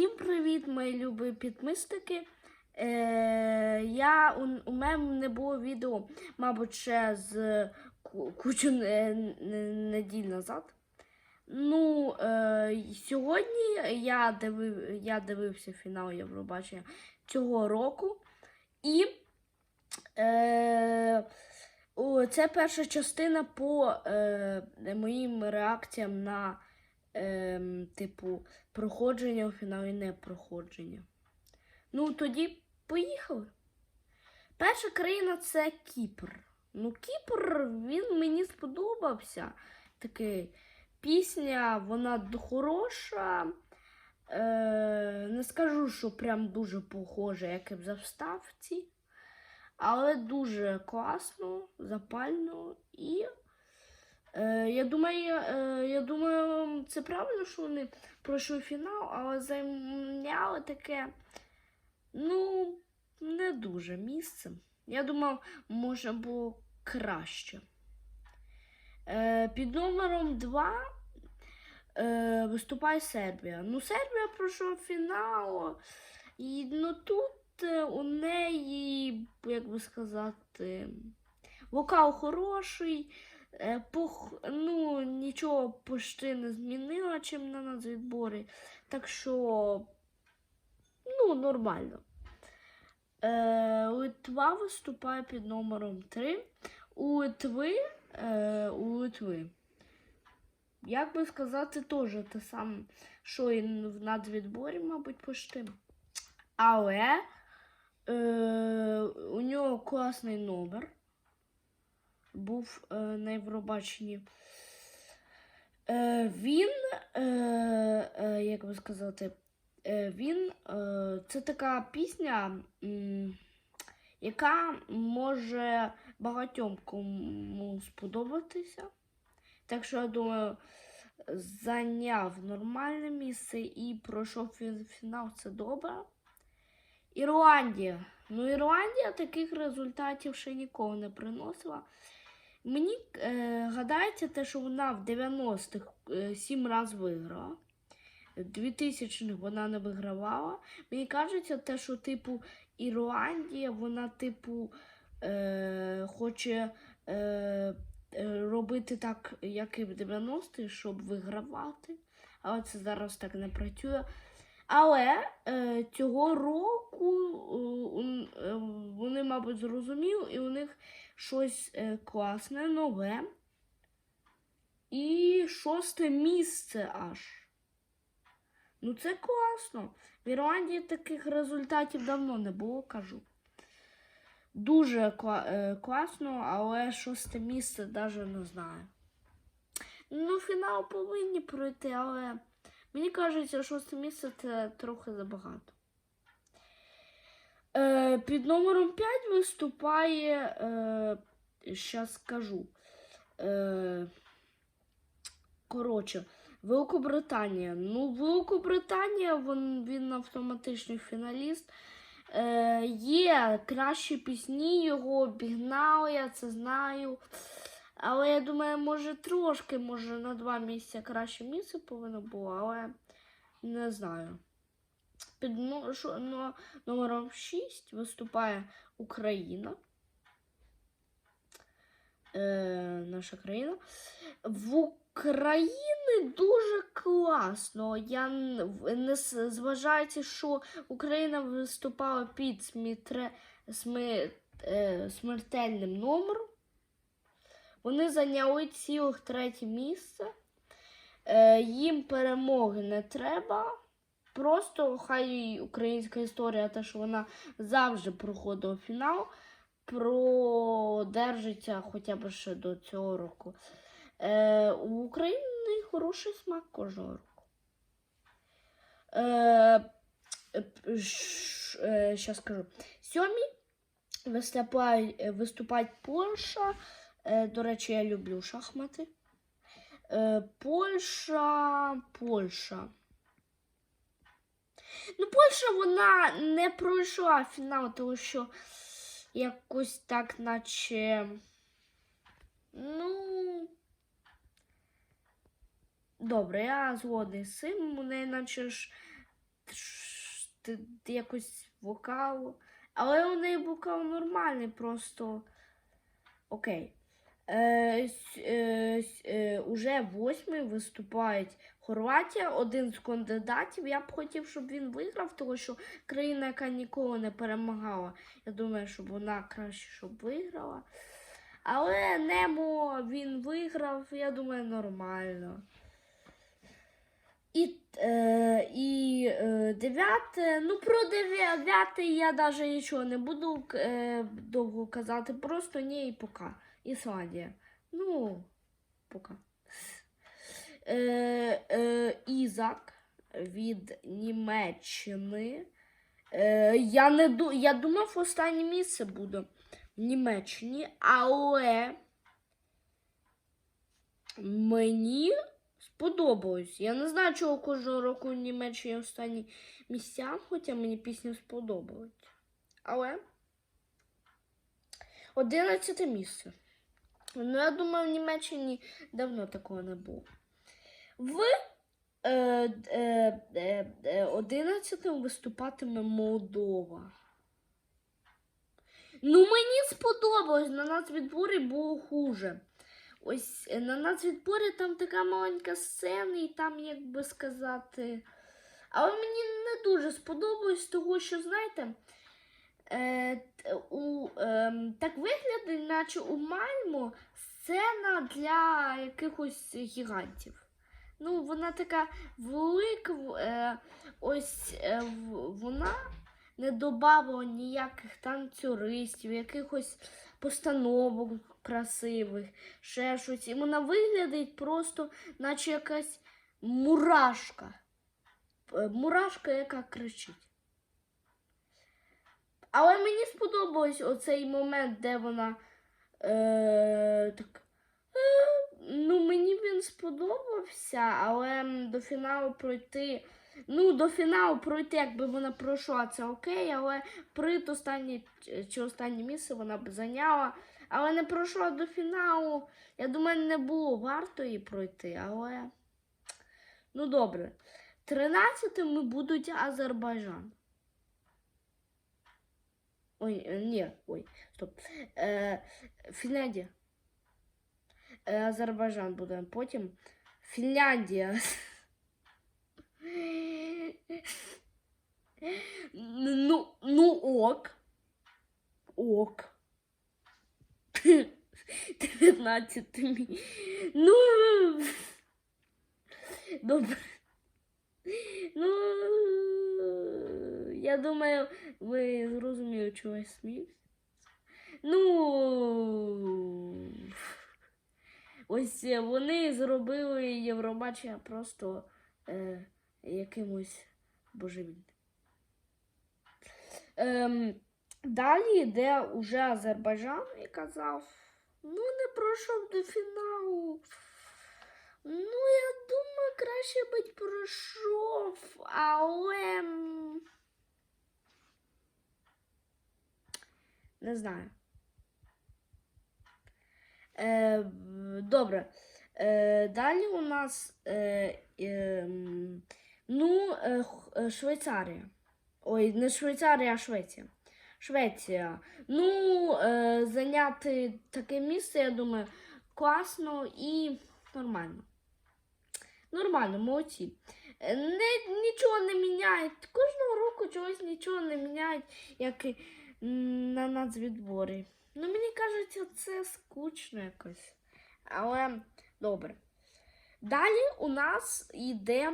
Всім привіт, мої любі підписники. Е, я, у, у мене не було відео, мабуть, ще з ку- кучу не- неділь назад. Ну, е, сьогодні я, дивив, я дивився фінал Євробачення цього року. І е, о, це перша частина по е, моїм реакціям на ем, типу, проходження у фіналі не проходження. Ну, тоді поїхали. Перша країна це Кіпр. Ну, Кіпр, він мені сподобався. Такий пісня, вона хороша. Е, не скажу, що прям дуже похожа, як і в заставці. Але дуже класно, запально і Е, я думаю, е, я думаю, це правильно, що вони пройшли фінал, але зайняли таке, ну, не дуже місце. Я думав, може було краще. Е, під номером 2 е, виступає Сербія. Ну, Сербія пройшла фінал, і ну, тут у неї, як би сказати, вокал хороший. Е. Ну, нічого почти не змінила, чим на нацвідборі. Так що, ну, нормально. Е, Литва виступає під номером 3. У Литви, е, у Литви, як би сказати, теж те саме, що і в нацвідборі, мабуть, почти. Але е, у нього класний номер був е, на Євробаченні. Е, він, е, е, як би сказати, е, він е, це така пісня, м, яка може багатьом кому сподобатися. Так що я думаю, зайняв нормальне місце і пройшов фі- фінал це добре. Ірландія. Ну, Ірландія таких результатів ще ніколи не приносила. Мені е, гадається те, що вона в 90-х е, разів виграла. В 2000-х вона не вигравала. Мені кажеться, те, що типу Ірландія, вона, типу, е, хоче е, е, робити так, як і в 90-х, щоб вигравати. Але це зараз так не працює. Але е, цього року е, вони, мабуть, зрозуміли, і у них щось е, класне, нове. І шосте місце аж. Ну, це класно. В Ірландії таких результатів давно не було, кажу. Дуже кла- е, класно, але шосте місце навіть не знаю. Ну, фінал повинні пройти, але мені кажеться, шосте місце це трохи забагато. Е, під номером 5 виступає, е, скажу. Е, коротше, Великобританія. Ну, Великобританія, він, він автоматичний фіналіст. Е, є кращі пісні, його обігнали, я це знаю. Але я думаю, може трошки, може на два місця краще місце повинно було, але не знаю. Під ну, ну, номером 6 виступає Україна. Е, наша країна. В Україні дуже класно. Я не зважаючи, що Україна виступала під смітре, сми, е, смертельним номером. Вони зайняли цілих третє місце. Е, їм перемоги не треба. Просто хай українська історія, те, що вона завжди проходила фінал, продержиться хоча б ще до цього року. Е, у України хороший смак кожного року. Е, е, е, скажу. Сьомі виступають, виступають Польща. Е, до речі, я люблю шахмати. Е, Польща, Польща. Ну, Польща вона не пройшла фінал, тому що якось так, наче. Ну. Добре, я згодний з цим. Вони наче ж якось вокал. Але у неї вокал нормальний, просто окей. Е, е, е, уже восьмий виступають Хорватія, один з кандидатів. Я б хотів, щоб він виграв, тому що країна, яка ніколи не перемагала. Я думаю, щоб вона краще щоб виграла. Але Немо він виграв, я думаю, нормально. І, е, і е, дев'яте, ну про дев'яте я навіть нічого не буду е, довго казати, просто ні і пока. Ісландія. Ну, пока. Е, е, Ізак від Німеччини. Е, я, не ду, я думав, останнє місце буде в Німеччині, але мені сподобалось. Я не знаю, чого кожного року в Німеччині останні місця, хоча мені пісня сподобалась. Але 11 місце. Ну, я думаю, в Німеччині давно такого не було. В е, е, е, е, 11 виступатиме Молдова. Ну, мені сподобалось, на нацвідборі було хуже. Ось на нацвідборі там така маленька сцена, і там, як би сказати. Але мені не дуже сподобалось, того що, знаєте, у, е, так виглядає, наче у Мальмо сцена для якихось гігантів. Ну, вона така велика, е, ось е, вона не додавала ніяких танцюристів, якихось постановок красивих, ще щось. І вона виглядить просто, наче якась мурашка. Е, Мурашка, яка кричить. Але мені сподобався оцей момент, де вона е, так. Е, ну, мені він сподобався, але до фіналу пройти. Ну, до фіналу пройти, якби вона пройшла, це окей, але при останнє чи останнє місце вона б зайняла. Але не пройшла до фіналу. Я думаю, не було варто її пройти, але. Ну добре. Тринадцятими будуть Азербайджан. Ой, е, ні, ой, стоп. Е, Фінляндія. Е, Азербайджан буде. Потім Фінляндія. Ну, ну ок. Ок. 19 Ну. Добре. Ну, Я думаю, ви зрозуміли, чого я сміюсь. Ну. Ось вони зробили Євробачення просто е, якимось божевільним. Ем, далі йде уже Азербайджан і казав, ну не пройшов до фіналу. Ну, я думаю, краще б пройшов, але. Не знаю. Е, добре. Е, далі у нас е, ем, ну, е, е, Швейцарія. Ой, не Швейцарія, а Швеція. Швеція. Ну, е, зайняти таке місце, я думаю, класно і нормально. Нормально, молодці. Е, Не, нічого не міняють. Кожного року чогось нічого не міняють, як на нацвідборі. Ну, мені кажеться, це скучно якось. Але добре. Далі у нас йде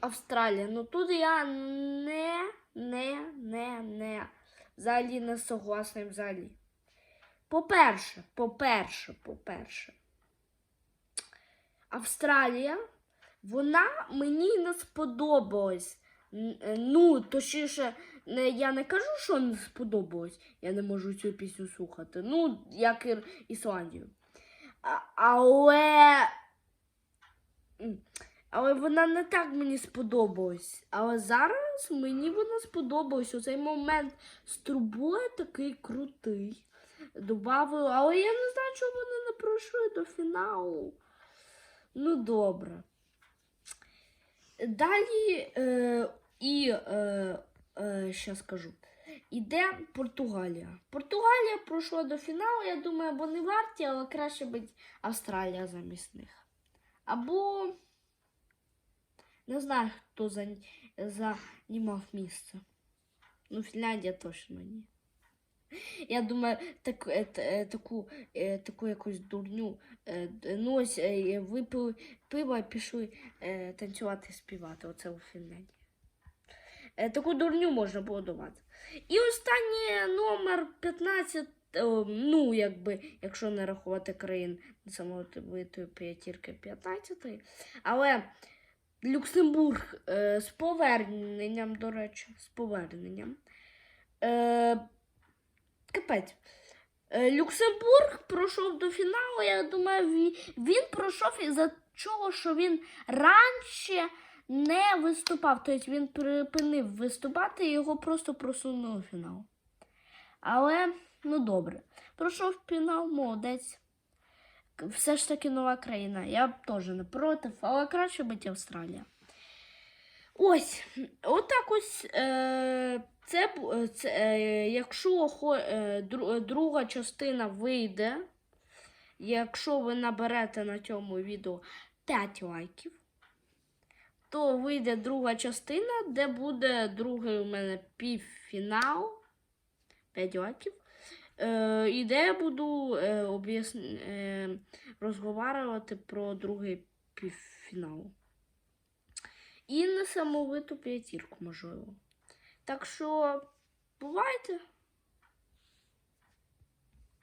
Австралія. Ну тут я не, не, не, не. Взагалі не согласна взагалі. По-перше, по-перше, по-перше. Австралія, вона мені не сподобалась. Е, Ну, точніше, я не кажу, що не сподобалось. Я не можу цю пісню слухати. Ну, як і Ісландію. А, але. Але вона не так мені сподобалась. Але зараз мені вона сподобалась. Оцей момент з трубою такий крутий. Добавили, але я не знаю, чому вони не пройшли до фіналу. Ну, добре. Далі е, І е, ще скажу. Іде Португалія. Португалія пройшла до фіналу, я думаю, вони варті, але краще бить Австралія замість них. Або не знаю, хто за, займав місце. Ну, Фінляндія точно ні. Я думаю, так, е, е, таку, е, таку якусь дурню. е, Ну, ось е, випили пиво і пішли е, танцювати співати. Оце у Фінляндії. Е, Таку дурню можна було давати. І останній номер 15, ну, якби, якщо не рахувати країн самовитої п'ятірки 15. Але Люксембург е, з поверненням, до речі, з поверненням. Е, капець. Е, Люксембург пройшов до фіналу. Я думаю, він пройшов із-за чого, що він раніше не виступав. Тобто він припинив виступати і його просто просунули в фінал. Але, ну добре. Пройшов фінал, молодець. Все ж таки нова країна. Я теж не проти, але краще бить Австралія. Ось, отак ось. Е, це, це е, якщо е, друга частина вийде, якщо ви наберете на цьому відео 5 лайків, то вийде друга частина, де буде другий у мене півфінал. 5 лайків. Е, і де я буду е, об'ясн... е, розговорювати про другий півфінал. І несамовиту п'ятірку, можливо. Так що бувайте!